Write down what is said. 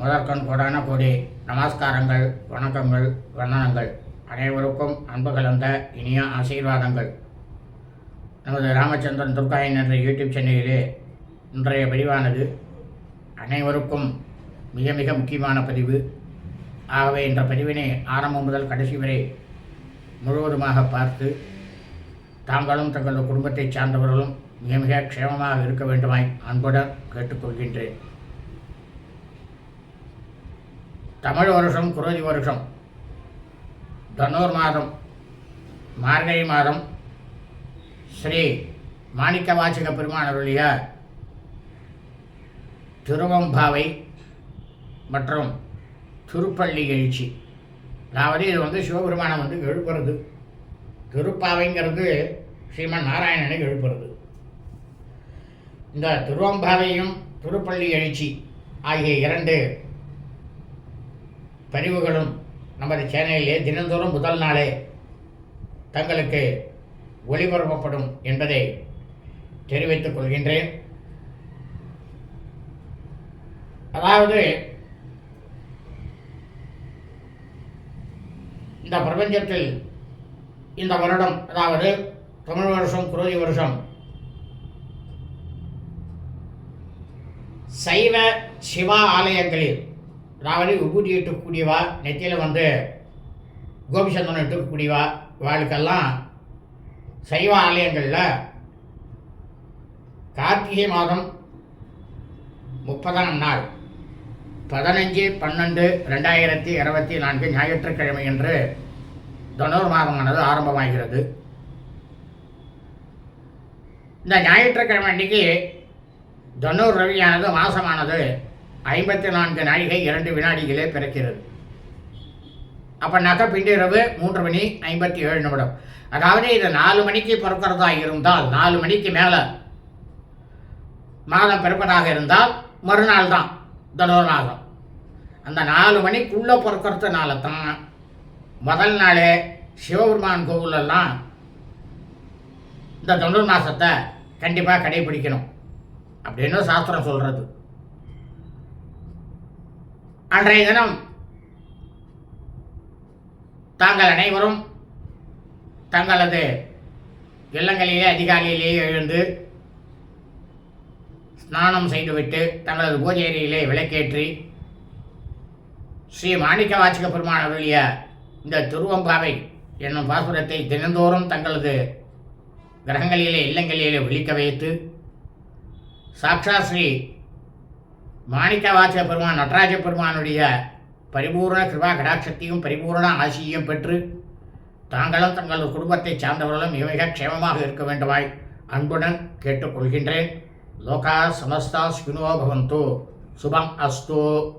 முதற்கண் கோடான கொடி நமஸ்காரங்கள் வணக்கங்கள் வந்தனங்கள். அனைவருக்கும் அன்பு கலந்த இனிய ஆசீர்வாதங்கள். நமது ராமச்சந்திரன் துர்காயன் என்ற யூடியூப் சேனலிலே இன்றைய பதிவானது அனைவருக்கும் மிக மிக முக்கியமான பதிவு. ஆகவே இந்த பதிவினை ஆரம்பம் முதல் கடைசி வரை முழுவதுமாக பார்த்து தாங்களும் தங்களது குடும்பத்தைச் சார்ந்தவர்களும் மிக மிக க்ஷேமமாக இருக்க வேண்டுமாய் அன்புடன் கேட்டுக்கொள்கின்றேன். தமிழ் வருஷம் குரோதி வருஷம் தனூர் மாதம் மார்கழி மாதம் ஸ்ரீ மாணிக்க வாசக பெருமானருடைய திருவம்பாவை மற்றும் திருப்பள்ளி எழுச்சி. அதாவது இது வந்து சிவபெருமானம் வந்து எழுப்புறது. திருப்பாவைங்கிறது ஸ்ரீமன் நாராயணனை எழுப்புறது. இந்த திருவம்பாவையும் திருப்பள்ளி எழுச்சி ஆகிய இரண்டு பதிவுகளும் நமது சேனலிலே தினந்தோறும் முதல் நாளே தங்களுக்கு ஒளிபரப்பப்படும் என்பதை தெரிவித்துக் கொள்கின்றேன். அதாவது இந்த பிரபஞ்சத்தில் இந்த வருடம் அதாவது தமிழ் வருஷம் குரோதி வருஷம் சைவ சிவா ஆலயங்களில் அதாவது விபூதி இட்டுக்கூடியவா நெத்தியில் வந்து கோபிச்சந்தனம் இட்டுக்கூடியவா இவாளுக்கெல்லாம் சைவ ஆலயங்களில் கார்த்திகை மாதம் முப்பதாம் நாள். பதினஞ்சு பன்னெண்டு ரெண்டாயிரத்தி இருபத்தி நான்கு ஞாயிற்றுக்கிழமை என்று தனுர் மாதமானது ஆரம்பமாகிறது. இந்த ஞாயிற்றுக்கிழமை அன்றைக்கி தனுர் ரவியானது மாசமானது ஐம்பத்தி நான்கு நாழிகை இரண்டு வினாடிகளே பிறக்கிறது. அப்போனாக்கா பின்னிரவு மூன்று மணி ஐம்பத்தி ஏழு நிமிடம். அதாவது இது நாலு மணிக்கு பிறக்கிறதா இருந்தால் நாலு மணிக்கு மேலே மாதம் பிறப்பதாக இருந்தால் மறுநாள் தான் தனுர் மாதம் அந்த நாலு மணிக்குள்ளே பிறக்கிறதுனால தான் முதல் நாளே சிவபெருமான் கோவிலெல்லாம் இந்த தொண்டர் மாதத்தை கண்டிப்பாக கடைபிடிக்கணும். அப்படின்னு சாஸ்திரம் சொல்கிறது அன்றைய தினம் தாங்கள் அனைவரும் தங்களது இல்லங்களிலே அதிகாலையிலேயே எழுந்து ஸ்நானம் செய்துவிட்டு தங்களது பூஜை அறையிலே விளக்கேற்றி ஸ்ரீ மாணிக்க வாச்சிக பெருமான் அருளிய இந்த திருவம்பாவை என்னும் பாசுரத்தை தினந்தோறும் தங்களது கிரகங்களிலே இல்லங்களிலே விழிக்க வைத்து சாக்ஷா ஸ்ரீ மாணிக்க வாச்சக பெருமான் நடராஜ பெருமானுடைய பரிபூர்ண கிருபா கடாட்சத்தையும் பரிபூர்ண ஆசியையும் பெற்று தாங்களும் தங்களது குடும்பத்தைச் சார்ந்தவர்களும் மிக க்ஷேமமாக இருக்க வேண்டுமாய் அன்புடன் கேட்டுக்கொள்கின்றேன். லோகா சமஸ்தா ஸ்பினோ பவந்தோ. சுபம் அஸ்தோ.